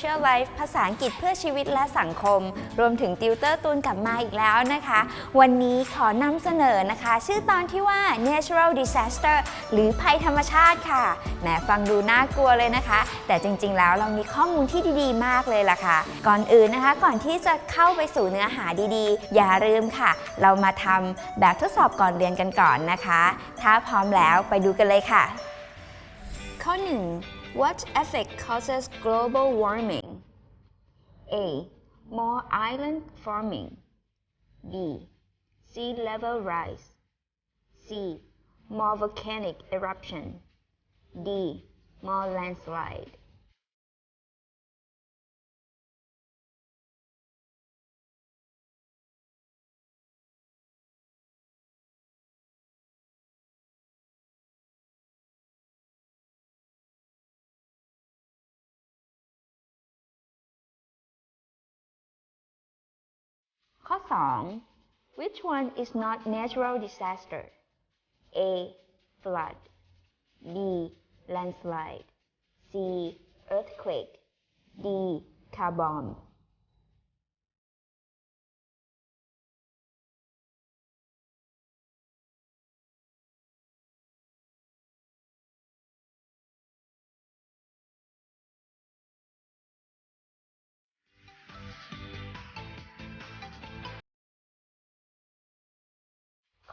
Social Life ภาษาอังกฤษเพื่อชีวิตและสังคม รวมถึงติวเตอร์ตูนกลับมาอีกแล้วนะคะ วันนี้ขอนำเสนอนะคะ ชื่อตอนที่ว่า natural disaster หรือภัยธรรมชาติค่ะแหมฟังดูน่ากลัวเลยนะคะ แต่จริงๆ แล้วเรามีข้อมูลที่ดีๆ มากเลยล่ะค่ะ ก่อนอื่นนะคะ ก่อนที่จะเข้าไปสู่เนื้อหาดีๆ อย่าลืมค่ะ เรามาทำแบบทดสอบก่อนเรียนกันก่อนนะคะ ถ้าพร้อมแล้วไปดูกันเลยค่ะ ข้อ 1 What effect causes global warming? A. More island forming. B. Sea level rise. C. More volcanic eruption. D. More landslide. ข้อ 2 Which one is not natural disaster? A. Flood B. Landslide C. Earthquake D. Car bomb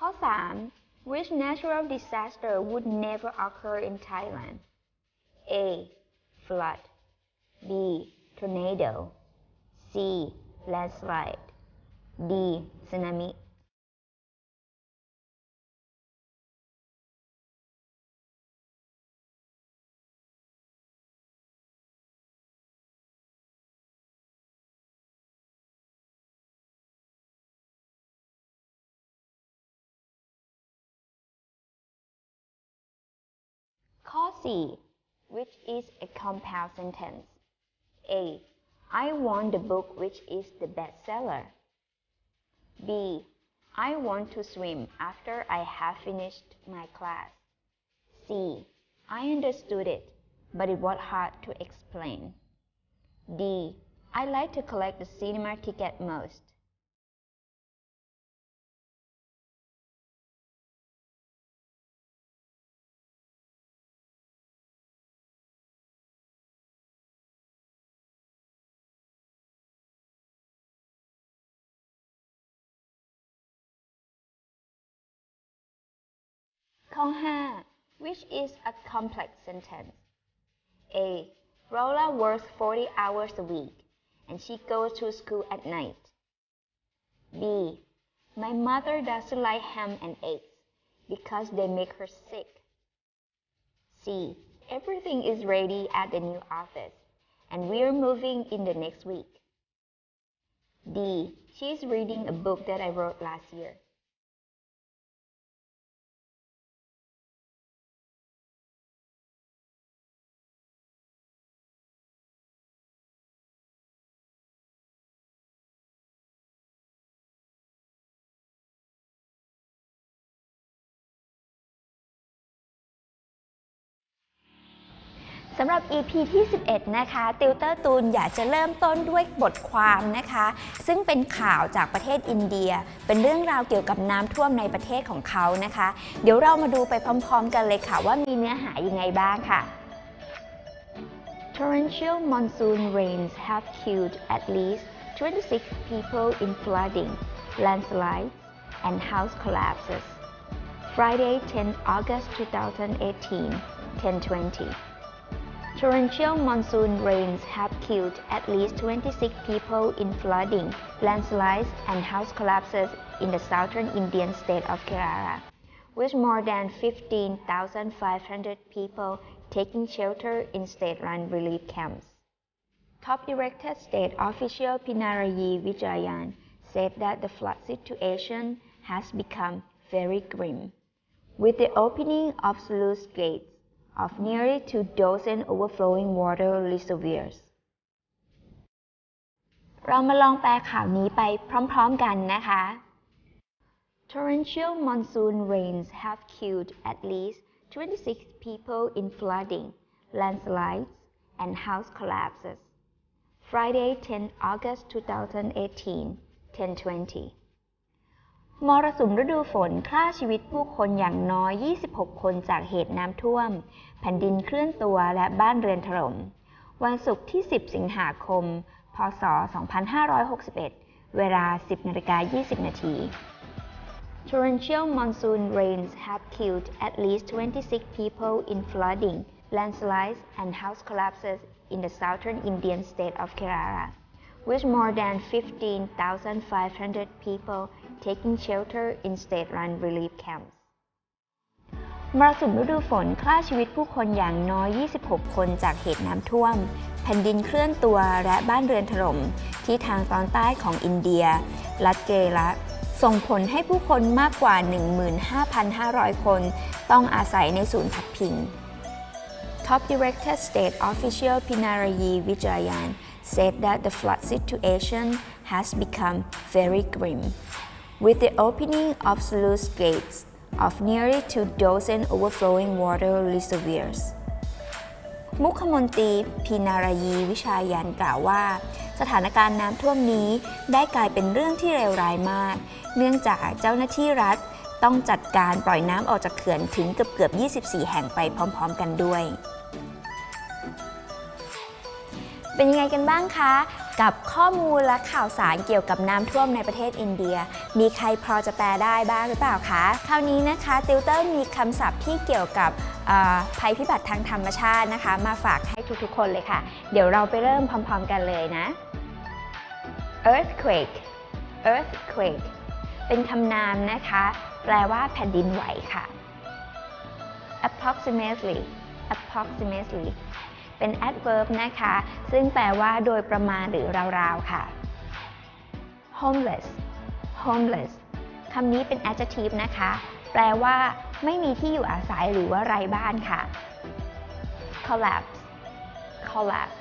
ข้อ 3 Which natural disaster would never occur in Thailand? A. Flood B. Tornado C. Landslide D. Tsunami ข้อ4 which is a compound sentence. A. I want the book which is the bestseller. B. I want to swim after I have finished my class. C. I understood it but it was hard to explain. D. I like to collect the cinema ticket most ข้อ 5 which is a complex sentence. A Rola works 40 hours a week and she goes to school at night. B My mother doesn't like ham and eggs because they make her sick. C Everything is ready at the new office and we're moving in the next week. D She is reading a book that I wrote last year สำหรับ EP ที่ 11 นะคะ ติวเตอร์ตูนอยากจะเริ่มต้นด้วยบทความนะคะ ซึ่งเป็นข่าวจากประเทศอินเดีย เป็นเรื่องราวเกี่ยวกับน้ำท่วมในประเทศของเขานะคะ เดี๋ยวเรามาดูไปพร้อมๆ กันเลยค่ะว่ามีเนื้อหายังไงบ้างค่ะ Torrential monsoon rains have killed at least 26 people in flooding, landslides, and house collapses. Friday, 10 August 2018, 1020. Torrential monsoon rains have killed at least 26 people in flooding, landslides, and house collapses in the southern Indian state of Kerala, with more than 15,500 people taking shelter in state-run relief camps. Top elected state official Pinarayi Vijayan said that the flood situation has become very grim. With the opening of sluice gates of nearly two dozen overflowing water reservoirs เรามาลองแปลข่าวนี้ไปพร้อมๆกันนะคะ Torrential monsoon rains have killed at least 26 people in flooding, landslides, and house collapses. Friday, 10 August 2018, 1020. มรสุมฤดูฝนฆ่าชีวิตผู้คนอย่างน้อย 26 คนจากเหตุน้ำท่วม แผ่นดินเคลื่อนตัวและบ้านเรือนถล่ม วันศุกร์ที่ 10 สิงหาคม พศ 2561 เวลา 10นาฬิกา20 นาที Torrential monsoon rains have killed at least 26 people in flooding, landslides, and house collapses in the southern Indian state of Kerala, with more than 15,500 people taking shelter in state-run relief camps. มรสุมฤดูฝนฆ่าชีวิตผู้คนอย่างน้อย 26 คนจากเหตุน้ำท่วม แผ่นดินเคลื่อนตัวและบ้านเรือนถล่มที่ทางตอนใต้ของอินเดีย รัฐเกระส่งผลให้ผู้คนมากกว่า 15,500 คน ต้องอาศัยในศูนย์พักพิง Top elected state official Pinarayi Vijayan said that the flood situation has become very grim. With the opening of sluice gates of nearly two dozen overflowing water reservoirs. มุขมนตรีพีนารายีวิชายันกล่าวว่า สถานการณ์น้ำท่วมนี้ได้กลายเป็นเรื่องที่เลวร้ายมาก เนื่องจากเจ้าหน้าที่รัฐต้องจัดการปล่อยน้ำออกจากเขื่อนถึงเกือบเกือบ 24 แห่งไปพร้อม ๆ กันด้วย เป็นยังไงกันบ้างคะ กับข้อมูลและข่าวสารเกี่ยวกับน้ำท่วมในประเทศอินเดีย มีใครพอจะแปลได้บ้างหรือเปล่าคะ คราวนี้นะคะติวเตอร์มีคำศัพท์ที่เกี่ยวกับภัยพิบัติทางธรรมชาตินะคะ มาฝากให้ทุกๆคนเลยค่ะ เดี๋ยวเราไปเริ่มพร้อม ๆ กันเลยนะ earthquake earthquake เป็นคำนามนะคะ แปลว่าแผ่นดินไหวค่ะ approximately approximately เป็น adverb นะคะ ซึ่งแปลว่าโดยประมาณหรือราวๆ ค่ะ homeless homeless คำนี้เป็น adjective นะคะ แปลว่า ไม่มีที่อยู่อาศัยหรือว่าไร้บ้านค่ะ collapse collapse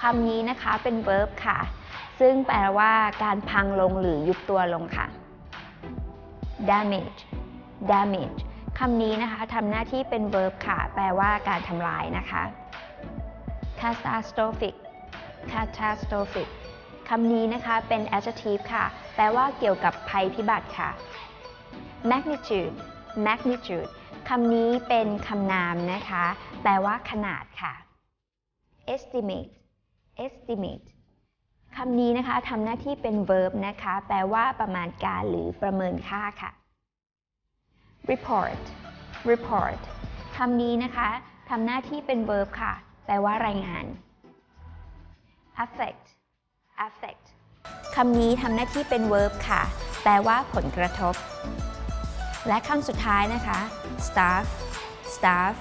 คำนี้นะคะเป็น verb ค่ะ ซึ่งแปลว่าการพังลงหรือยุบตัวลงค่ะ damage damage คำนี้นะคะทำหน้าที่เป็น verb ค่ะ แปลว่าการทำลายนะคะ catastrophic catastrophic คำนี้นะคะเป็น adjective ค่ะ แปลว่าเกี่ยวกับภัยพิบัติค่ะ magnitude magnitude คำนี้เป็นคำนามนะคะ แปลว่าขนาดค่ะ estimate estimate คำนี้นะคะทำหน้าที่เป็น verb นะคะ แปลว่าประมาณการหรือประเมินค่าค่ะ report report คำนี้นะคะทำหน้าที่เป็น verb ค่ะ แปลว่ารายงาน affect affect คำนี้ทำหน้าที่เป็น verb ค่ะ แปลว่าผลกระทบ และคำสุดท้ายนะคะ starve starve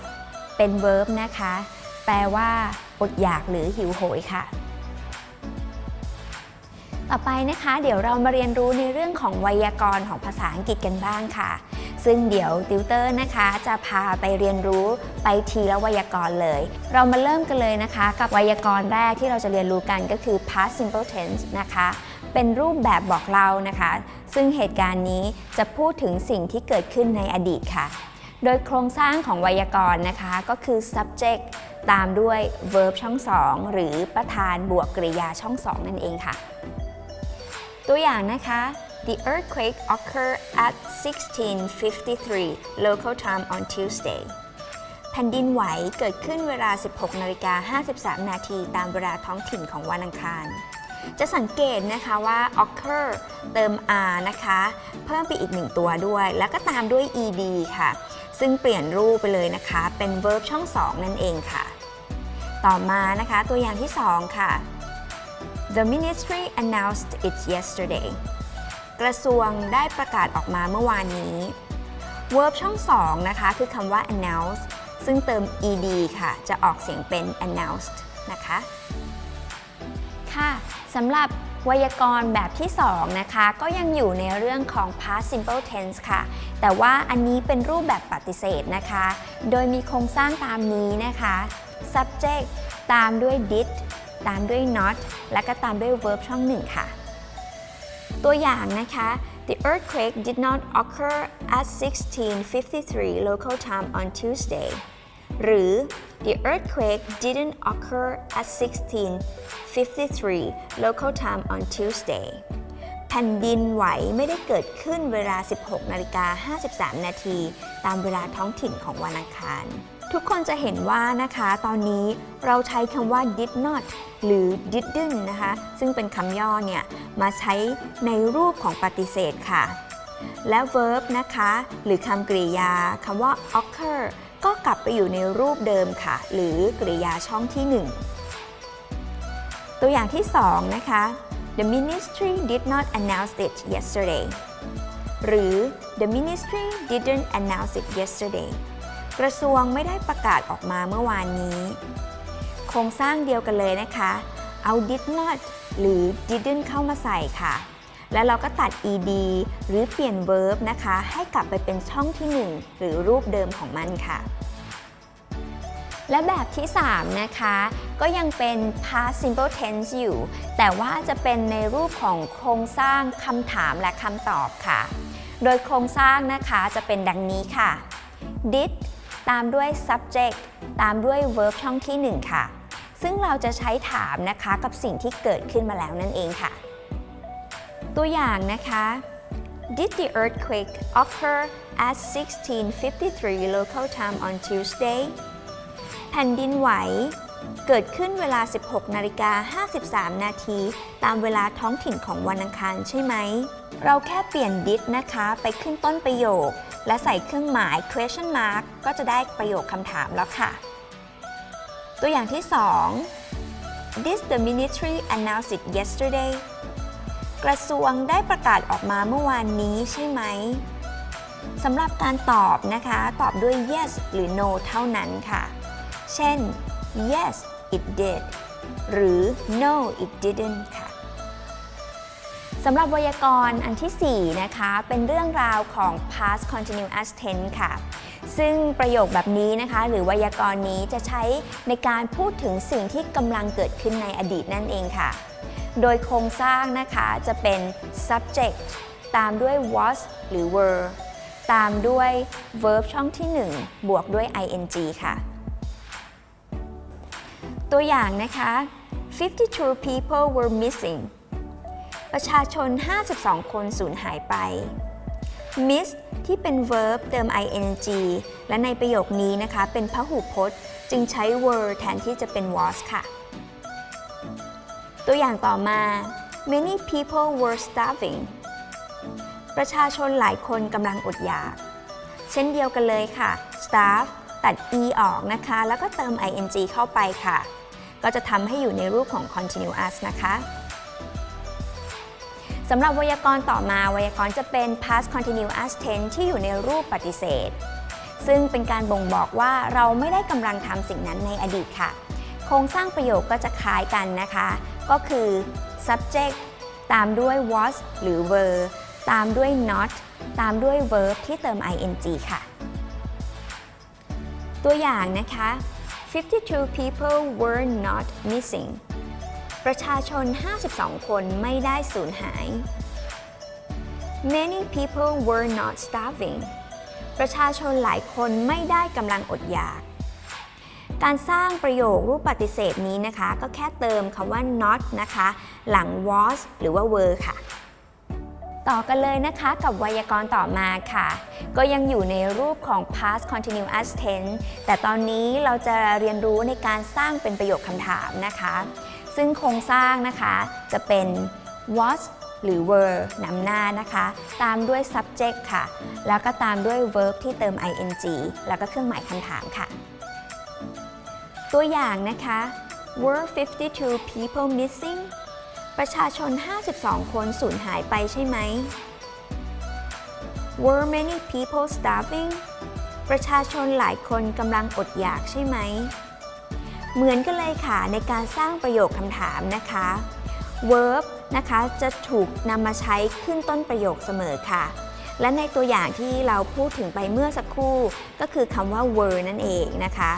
เป็น verb นะคะ แปลว่าอดอยากหรือหิวโหยค่ะ ต่อไปนะคะ เดี๋ยวเรามาเรียนรู้ในเรื่องของไวยากรณ์ของภาษาอังกฤษกันบ้างค่ะ ซึ่งเดี๋ยวติวเตอร์นะคะจะพาไปเรียนรู้ไปทีละไวยากรณ์เลย เรามาเริ่มกันเลยนะคะ กับไวยากรณ์แรกที่เราจะเรียนรู้กันก็คือ past simple tense นะคะ เป็นรูปแบบบอกเล่านะคะ ซึ่งเหตุการณ์นี้จะพูดถึงสิ่งที่เกิดขึ้นในอดีตค่ะ โดยโครงสร้างของไวยากรณ์นะคะก็คือ subject ตามด้วย verb ช่องสองหรือประธานบวกกริยาช่องสองนั่นเองค่ะ ตัวอย่างนะคะ The earthquake occurred at 1653 local time on Tuesday แผ่นดินไหวเกิดขึ้นเวลา 16นาฬิกา53 นาทีตามเวลาท้องถิ่นของวันอังคาร จะสังเกตนะคะว่า occur เติม r นะคะ เพิ่มไปอีกหนึ่งตัวด้วย แล้วก็ตามด้วย ed ค่ะ ซึ่งเปลี่ยนรูปไปเลยนะคะ เป็น verb ช่อง 2 นั่นเองค่ะ ต่อมานะคะตัวอย่างที่ 2 ค่ะ The ministry announced it yesterday กระทรวงได้ประกาศออกมาเมื่อวานนี้ verb ช่อง 2 นะคะ คือคำว่า announce ซึ่งเติม ed ค่ะ จะออกเสียงเป็น announced นะคะ ค่ะสำหรับไวยากรณ์แบบที่ 2 นะคะ ก็ยังอยู่ในเรื่องของ past simple tense ค่ะ แต่ว่าอันนี้เป็นรูปแบบปฏิเสธนะคะ โดยมีโครงสร้างตามนี้นะคะ subject ตามด้วย did ตามด้วย not และก็ตามด้วย verb ช่องหนึ่งค่ะ ตัวอย่างนะคะ The earthquake did not occur at 16:53 local time on Tuesday หรือ The earthquake didn't occur at 16:53 local time on Tuesday แผ่นดินไหวไม่ได้เกิดขึ้นเวลา 16นาฬิกา53 นาที ตามเวลาท้องถิ่นของวันอังคาร ทุกคนจะเห็นว่านะคะตอนนี้เราใช้คำว่า did not หรือ didn't นะคะ ซึ่งเป็นคำย่อเนี่ย มาใช้ในรูปของปฏิเสธค่ะ และ verb นะคะ หรือคำกริยาคำว่า occur ก็กลับไปอยู่ในรูปเดิมค่ะ หรือกริยาช่องที่ 1 ตัวอย่างที่ 2 นะคะ The ministry did not announce it yesterday หรือ The ministry didn't announce it yesterday กระทรวงไม่ได้ประกาศออกมาเมื่อวานนี้ โครงสร้างเดียวกันเลยนะคะ เอา did not หรือ didn't เข้ามาใส่ค่ะ แล้วเราก็ตัด ed หรือเปลี่ยน verb นะคะ ให้กลับไปเป็นช่องที่ 1 หรือรูปเดิมของมันค่ะ และแบบที่ 3 นะคะ ก็ยังเป็น past simple tense อยู่ แต่ว่าจะเป็นในรูปของโครงสร้างคำถามและคำตอบค่ะ โดยโครงสร้างนะคะจะเป็นดังนี้ค่ะ did ตามด้วย subject ตามด้วย verb ช่องที่ 1 ค่ะ ซึ่งเราจะใช้ถามนะคะกับสิ่งที่เกิดขึ้นมาแล้วนั่นเองค่ะ ตัวอย่างนะคะ Did the earthquake occur at 16:53 local time on Tuesday? แผ่นดินไหว เกิดขึ้นเวลา 16นาฬิกา53 นาที ตามเวลาท้องถิ่นของวันอังคารใช่ไหม เราแค่เปลี่ยน did นะคะ ไปขึ้นต้นประโยค และใส่เครื่องหมาย question mark ก็จะได้ประโยคคำถามแล้วค่ะ ตัวอย่างที่2 Did the ministry announce it yesterday? กระทรวงได้ประกาศออกมาเมื่อวานนี้ใช่ไหมสำหรับการตอบนะคะ ตอบด้วย yes หรือ no เท่านั้นค่ะ เช่น yes it did หรือ no it didn't ค่ะ สำหรับไวยากรณ์อันทีสี่ 4 นะคะ เป็นเรื่องราวของ past continuous tense ค่ะ ซึ่งประโยคแบบนี้นะคะ หรือไวยากรณ์นี้จะใช้ในการพูดถึงสิ่งที่กำลังเกิดขึ้นในอดีตนั่นเองค่ะ โดยโครงสร้างนะคะจะเป็น subject ตามด้วย was หรือ were ตามด้วย verb ช่องที่ 1 บวกด้วย ing ค่ะ ตัวอย่างนะคะ 52 people were missing ประชาชน 52 คนสูญหายไป miss ที่เป็น verb เติม ing และในประโยคนี้นะคะ เป็นพหูพจน์ จึงใช้ were แทนที่จะเป็น was ค่ะ ตัวอย่างต่อมา many people were starving ประชาชนหลายคนกำลังอดอยาก เช่นเดียวกันเลยค่ะ starve ตัด e ออกนะคะ แล้วก็เติม ing เข้าไปค่ะ ก็จะทำให้อยู่ในรูปของ continuous นะคะ สำหรับไวยากรณ์ต่อมาไวยากรณ์จะเป็น past continuous tense ที่อยู่ในรูปปฏิเสธ ซึ่งเป็นการบ่งบอกว่าเราไม่ได้กำลังทำสิ่งนั้นในอดีตค่ะ โครงสร้างประโยคก็จะคล้ายกันนะคะ ก็คือ subject ตามด้วย was หรือ were ตามด้วย not ตามด้วย verb ที่เติม ing ค่ะ ตัวอย่างนะคะ 52 people were not missing ประชาชน 52 คนไม่ได้สูญหาย Many people were not starving ประชาชนหลายคนไม่ได้กำลังอดอยาก การสร้างประโยครูปปฏิเสธนี้นะคะ ก็แค่เติมคำว่า not นะคะ หลัง was หรือว่า were ค่ะ ต่อกันเลยนะคะกับไวยากรณ์ต่อมาค่ะ ก็ยังอยู่ในรูปของ past continuous tense แต่ตอนนี้เราจะเรียนรู้ในการสร้างเป็นประโยคคำถามนะคะ ซึ่งโครงสร้างนะคะจะเป็น was หรือ were นำหน้านะคะ ตามด้วย subject ค่ะ แล้วก็ตามด้วย verb ที่เติม ing แล้วก็เครื่องหมายคำถามค่ะ ตัวอย่างนะคะ were 52 people missing ประชาชน 52 คนสูญหายไปใช่ไหม were many people starving ประชาชนหลายคนกำลังอดอยากใช่ไหม เหมือนกันเลยค่ะในการสร้างประโยคคำถามนะคะ verb นะคะจะถูกนำมาใช้ขึ้นต้นประโยคเสมอค่ะ และในตัวอย่างที่เราพูดถึงไปเมื่อสักครู่ ก็คือคำว่า were นั่นเองนะคะ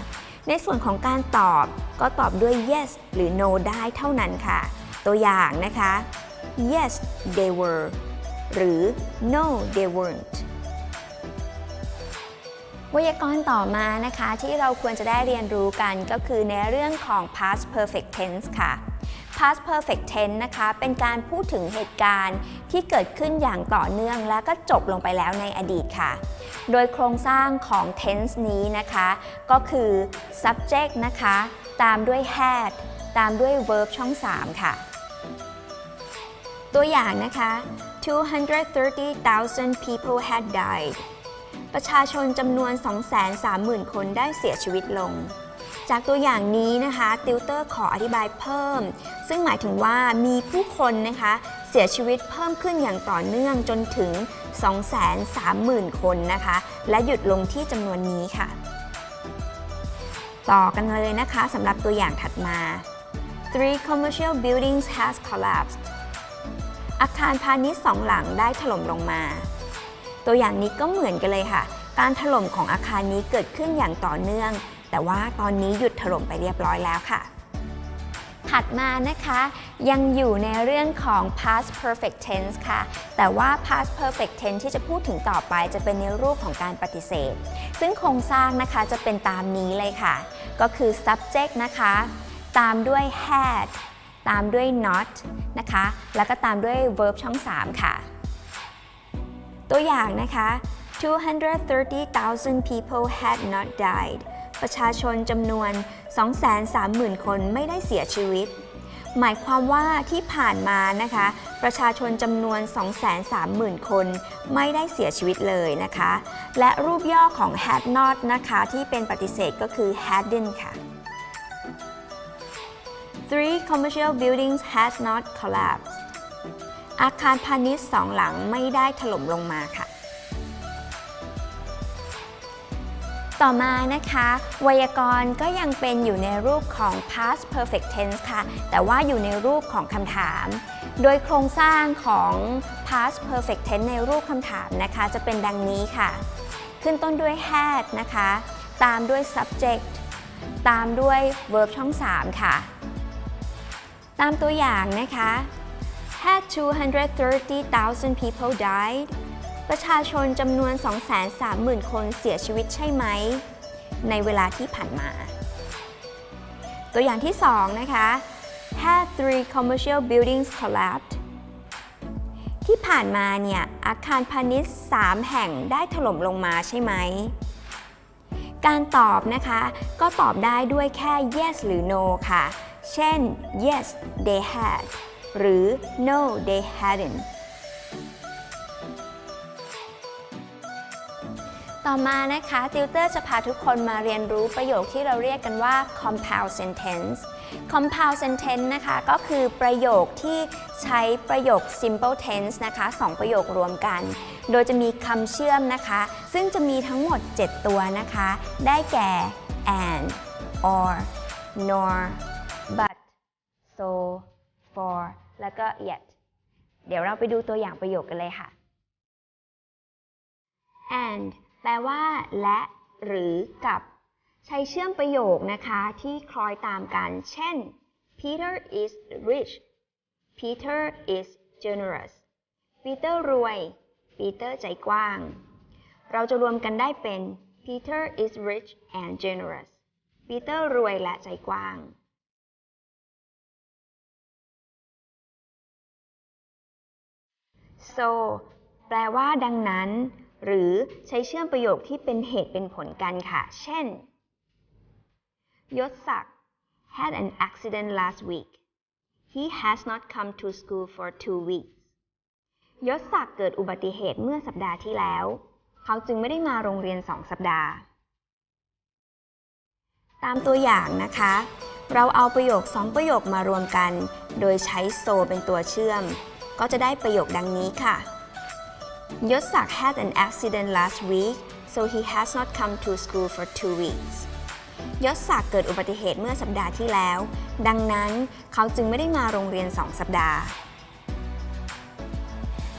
ในส่วนของการตอบก็ตอบด้วย yes หรือ no ได้เท่านั้นค่ะ ตัวอย่างนะคะ yes they were หรือ no they weren't วยากรณ์ต่อมานะคะที่เราควรจะได้เรียนรู้กันก็คือในเรื่องของ past perfect tense ค่ะ past perfect tense นะคะเป็นการพูดถึงเหตุการณ์ที่เกิดขึ้นอย่างต่อเนื่องและก็จบลงไปแล้วในอดีตค่ะ โดยโครงสร้างของ tense นี้นะคะ ก็คือ subject นะคะ ตามด้วย had ตามด้วย verb ช่อง 3 ค่ะ ตัวอย่างนะคะ 230,000 people had died ประชาชนจำนวน 230,000 คนได้เสียชีวิตลง จากตัวอย่างนี้นะคะติวเตอร์ขออธิบายเพิ่ม ซึ่งหมายถึงว่ามีผู้คนนะคะเสียชีวิตเพิ่มขึ้นอย่างต่อเนื่องจนถึง 230,000 คนนะคะ และหยุดลงที่จำนวนนี้ค่ะ ต่อกันเลยนะคะสำหรับตัวอย่างถัดมา Three commercial buildings has collapsed อาคารพาณิชย์สองหลังได้ถล่มลงมา ตัวอย่างนี้ก็เหมือนกันเลยค่ะ การถล่มของอาคารนี้เกิดขึ้นอย่างต่อเนื่อง แต่ว่าตอนนี้หยุดถล่มไปเรียบร้อยแล้วค่ะ ถัดมานะคะ ยังอยู่ในเรื่องของ past perfect tense ค่ะ แต่ว่า past perfect tense ที่จะพูดถึงต่อไปจะเป็นในรูปของการปฏิเสธ ซึ่งโครงสร้างนะคะจะเป็นตามนี้เลยค่ะ ก็คือ subject นะคะ ตามด้วย had ตามด้วย not นะคะ แล้วก็ตามด้วย verb ช่อง 3 ค่ะ ตัวอย่างนะคะ 230,000 people had not died ประชาชนจำนวน 230,000 คนไม่ได้เสียชีวิต หมายความว่าที่ผ่านมานะคะ ประชาชนจำนวน 230,000 คนไม่ได้เสียชีวิตเลยนะคะ และรูปย่อของ had not นะคะที่เป็นปฏิเสธก็คือ hadn't ค่ะ Three commercial buildings has not collapsed อาคารพาณิชย์สองหลังไม่ได้ถล่มลงมาค่ะ ต่อมานะคะ ไวยากรณ์ก็ยังเป็นอยู่ในรูปของ past perfect tense ค่ะ แต่ว่าอยู่ในรูปของคำถาม โดยโครงสร้างของ past perfect tense ในรูปคำถามนะคะ จะเป็นดังนี้ค่ะ ขึ้นต้นด้วย had นะคะ ตามด้วย subject ตามด้วย verb ช่อง 3 ค่ะ ตามตัวอย่างนะคะ had 230,000 people died ประชาชนจำนวน 230,000 คนเสียชีวิตใช่ไหม ในเวลาที่ผ่านมา ตัวอย่างที่ 2 นะคะ had three commercial buildings collapsed ที่ผ่านมาเนี่ย อาคารพาณิชย์ 3 แห่งได้ถล่มลงมาใช่ไหม การตอบนะคะ ก็ตอบได้ด้วยแค่ yes หรือ no ค่ะ เช่น yes they had หรือ no they hadn't ต่อมานะคะติวเตอร์จะพาทุกคนมาเรียนรู้ประโยคที่เราเรียกกันว่า compound sentence compound sentence นะคะ ก็คือประโยคที่ใช้ประโยค simple tense นะคะสองประโยครวมกัน โดยจะมีคำเชื่อมนะคะ ซึ่งจะมีทั้งหมด 7 ตัวนะคะ ได้แก่ and or nor but so for แล้วก็ yet เดี๋ยวเราไปดูตัวอย่างประโยคกันเลยค่ะ and แปลว่า และหรือกับ ใช้เชื่อมประโยคนะคะที่คล้อยตามกัน เช่น Peter is rich Peter is generous Peter รวย Peter ใจกว้าง เราจะรวมกันได้เป็น Peter is rich and generous Peter รวยและใจกว้าง so แปลว่าดังนั้น หรือใช้เชื่อมประโยคที่เป็นเหตุเป็นผลกันค่ะ เช่น ยศศักดิ์ had an accident last week he has not come to school for two weeks ยศศักดิ์เกิดอุบัติเหตุเมื่อสัปดาห์ที่แล้ว เขาจึงไม่ได้มาโรงเรียนสองสัปดาห์ ตามตัวอย่างนะคะ เราเอาประโยคสองประโยคมารวมกัน โดยใช้ so เป็นตัวเชื่อม ก็จะได้ประโยคดังนี้ค่ะยศศักดิ์ had an accident last week so he has not come to school for two weeks ยศศักดิ์เกิดอุบัติเหตุเมื่อสัปดาห์ที่แล้ว ดังนั้นเขาจึงไม่ได้มาโรงเรียน 2 สัปดาห์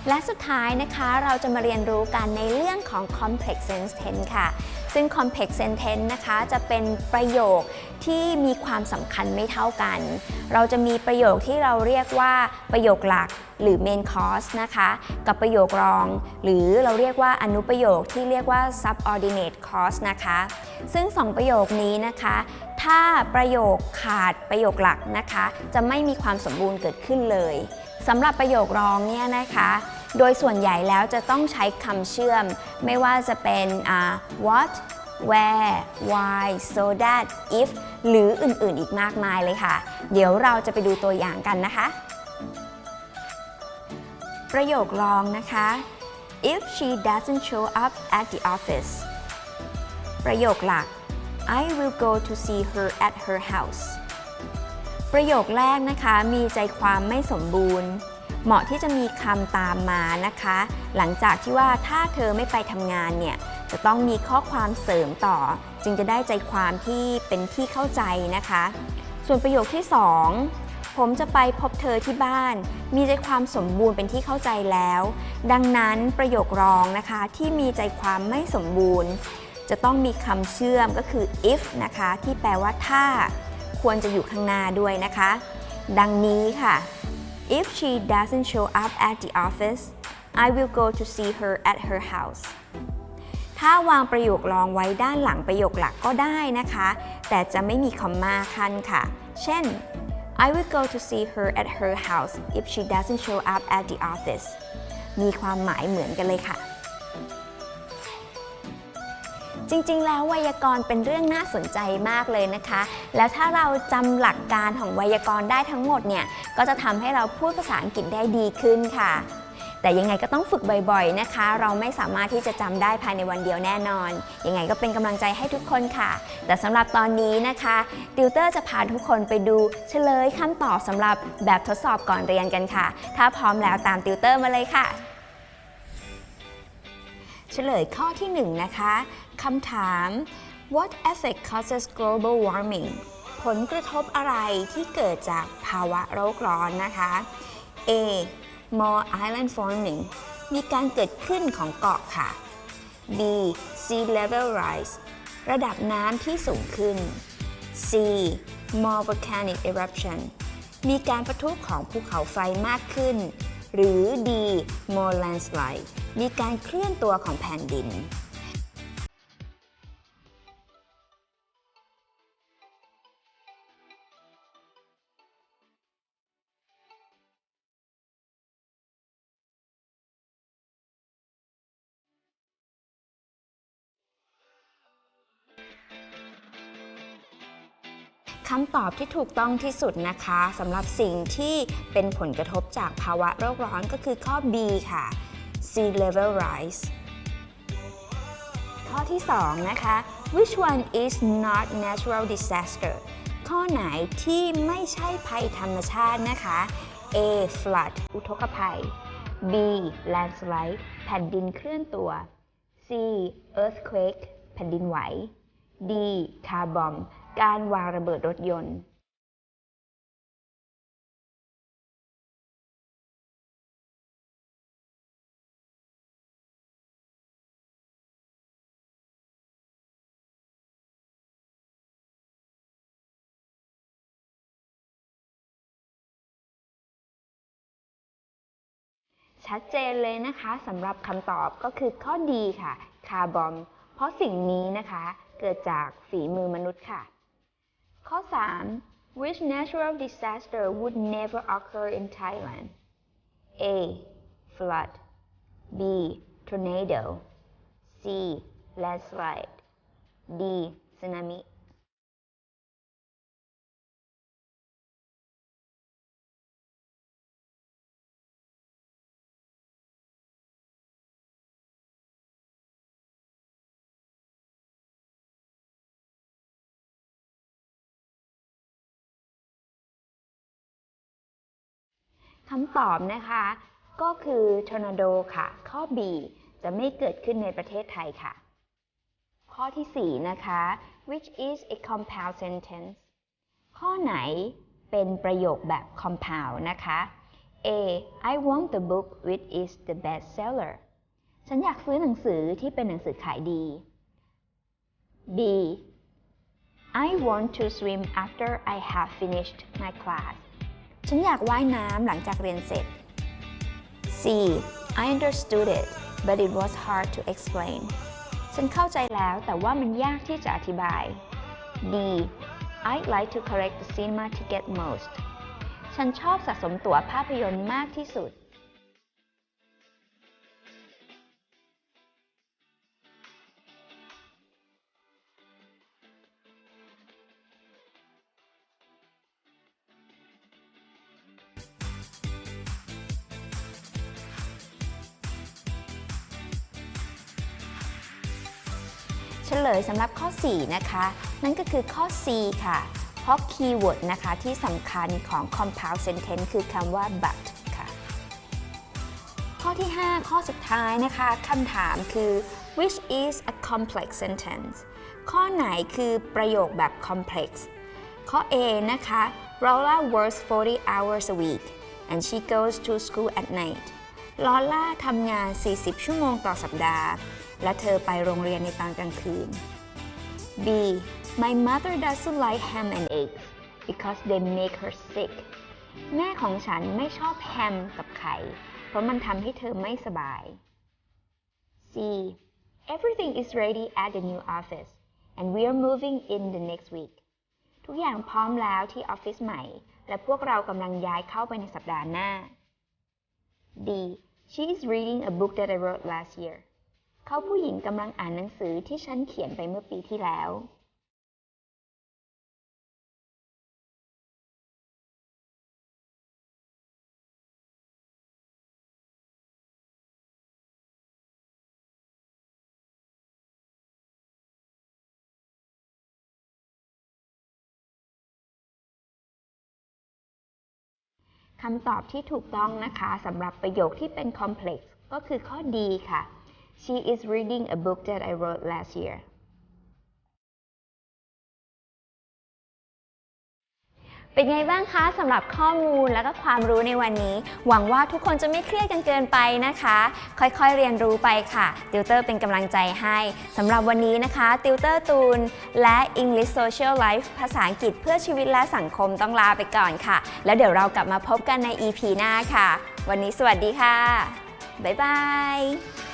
และสุดท้ายนะคะเราจะมาเรียนรู้กันในเรื่องของ complex sentence ค่ะ ซึ่ง complex sentence นะคะจะเป็นประโยคที่มีความสำคัญไม่เท่ากัน เราจะมีประโยคที่เราเรียกว่าประโยคหลักหรือ main clause นะคะกับประโยครอง หรือเราเรียกว่าอนุประโยคที่เรียกว่า subordinate clause นะคะ ซึ่งสองประโยคนี้นะคะ ถ้าประโยคขาดประโยคหลักนะคะ จะไม่มีความสมบูรณ์เกิดขึ้นเลยสำหรับประโยครองเนี่ยนะคะ โดยส่วนใหญ่แล้วจะต้องใช้คำเชื่อม ไม่ว่าจะเป็นอ่า what where why so that if หรืออื่นๆอีกมากมายเลยค่ะ เดี๋ยวเราจะไปดูตัวอย่างกันนะคะ ประโยครองนะคะ if she doesn't show up at the office ประโยคหลัก I will go to see her at her house ประโยคแรกนะคะมีใจความไม่สมบูรณ์ เหมาะที่จะมีคำตามมานะคะ หลังจากที่ว่าถ้าเธอไม่ไปทำงานเนี่ยจะต้องมีข้อความเสริมต่อ จึงจะได้ใจความที่เป็นที่เข้าใจนะคะ ส่วนประโยคที่ 2 ผมจะไปพบเธอที่บ้าน มีใจความสมบูรณ์เป็นที่เข้าใจแล้ว ดังนั้นประโยครองนะคะที่มีใจความไม่สมบูรณ์ จะต้องมีคำเชื่อมก็คือ if นะคะ ที่แปลว่าถ้า ควรจะอยู่ข้างหน้าด้วยนะคะ ดังนี้ค่ะ if she doesn't show up at the office I will go to see her at her house ถ้าวางประโยครองไว้ด้านหลังประโยคหลักก็ได้นะคะ แต่จะไม่มีคอมมาขั้นค่ะ เช่น I will go to see her at her house if she doesn't show up at the office มีความหมายเหมือนกันเลยค่ะ จริง ๆ แล้วไวยากรณ์เป็นเรื่องน่าสนใจมากเลยนะคะ แล้วถ้าเราจำหลักการของไวยากรณ์ได้ทั้งหมดเนี่ย ก็จะทำให้เราพูดภาษาอังกฤษได้ดีขึ้นค่ะ แต่ยังไงก็ต้องฝึกบ่อย ๆ นะคะ เราไม่สามารถที่จะจำได้ภายในวันเดียวแน่นอน ยังไงก็เป็นกำลังใจให้ทุกคนค่ะ แต่สำหรับตอนนี้นะคะ ติวเตอร์จะพาทุกคนไปดูเฉลยคำตอบสำหรับแบบทดสอบก่อนเรียนกันค่ะ ถ้าพร้อมแล้วตามติวเตอร์มาเลยค่ะ เฉลยข้อที่ 1 นะคะคำถาม What effect causes global warming ผลกระทบอะไรที่เกิดจากภาวะโลกร้อนนะคะ A more island forming มีการเกิดขึ้นของเกาะค่ะ B sea level rise ระดับน้ำที่สูงขึ้น C more volcanic eruption มีการประทุของภูเขาไฟมากขึ้น หรือ D more landslide มีการเคลื่อนตัวของแผ่นดิน คำตอบที่ถูกต้องที่สุดนะคะสำหรับสิ่งที่เป็นผลกระทบจากภาวะโลกร้อนก็คือข้อ B ค่ะ sea level rise ข้อที่ 2 นะคะ which one is not natural disaster ข้อไหนที่ไม่ใช่ภัยธรรมชาตินะคะ A flood อุทกภัย B landslide แผ่นดินเคลื่อนตัว C earthquake แผ่นดินไหว D car bomb การวางระเบิดรถยนต์ ชัดเจนเลยนะคะสำหรับคำตอบก็คือข้อดีค่ะ คาร์บอม เพราะสิ่งนี้นะคะ เกิดจากฝีมือมนุษย์ค่ะ ข้อ 3 which natural disaster would never occur in Thailand A flood B tornado C landslide D tsunami คำตอบนะคะ ก็คือ tornado ค่ะ ข้อ B จะไม่เกิดขึ้นในประเทศไทยค่ะ ข้อที่ 4 นะคะ which is a compound sentence ข้อไหนเป็นประโยคแบบ compound นะคะ A I want the book which is the best seller ฉันอยากซื้อหนังสือที่เป็นหนังสือขายดี B I want to swim after I have finished my class ฉันอยากว่ายน้ำหลังจากเรียนเสร็จ C I understood it but it was hard to explain ฉันเข้าใจแล้วแต่ว่ามันยากที่จะอธิบาย D I'd like to collect the cinema ticket most ฉันชอบสะสมตั๋วภาพยนตร์มากที่สุด ลยสำหรับข้อ 4 นะคะ นั่นก็คือข้อ C ค่ะ เพราะคีย์เวิร์ดนะคะที่สำคัญของ compound sentence คือคำว่า but ค่ะ ข้อที่ 5 ข้อสุดท้ายนะคะคำถามคือ which is a complex sentence ข้อไหนคือประโยคแบบ complex ข้อ A นะคะ Lola works 40 hours a week and she goes to school at night ลอล่าทำงาน 40 ชั่วโมงต่อสัปดาห์ และเธอไปโรงเรียนในตอนกลางคืน B My mother doesn't like ham and eggs because they make her sick แม่ของฉันไม่ชอบแฮมกับไข่ เพราะมันทำให้เธอไม่สบาย C Everything is ready at the new office and we are moving in the next week ทุกอย่างพร้อมแล้วที่ออฟฟิศใหม่ และพวกเรากำลังย้ายเข้าไปในสัปดาห์หน้า D She is reading a book that I wrote last year เขาผู้หญิงกำลังอ่านหนังสือที่ฉันเขียนไปเมื่อปีที่แล้วคำตอบที่ถูกต้องนะคะสำหรับประโยคที่เป็น complex ก็คือข้อดีค่ะ She is reading a book that I wrote last year เป็นไงบ้างคะสำหรับข้อมูลและก็ความรู้ในวันนี้ หวังว่าทุกคนจะไม่เครียดกันเกินไปนะคะ ค่อยๆเรียนรู้ไปค่ะ ติวเตอร์เป็นกำลังใจให้สำหรับวันนี้นะคะ ติวเตอร์ตูน และ English Social Life ภาษาอังกฤษเพื่อชีวิตและสังคมต้องลาไปก่อนค่ะ แล้วเดี๋ยวเรากลับมาพบกันใน EP หน้าค่ะ วันนี้สวัสดีค่ะ บ๊ายบาย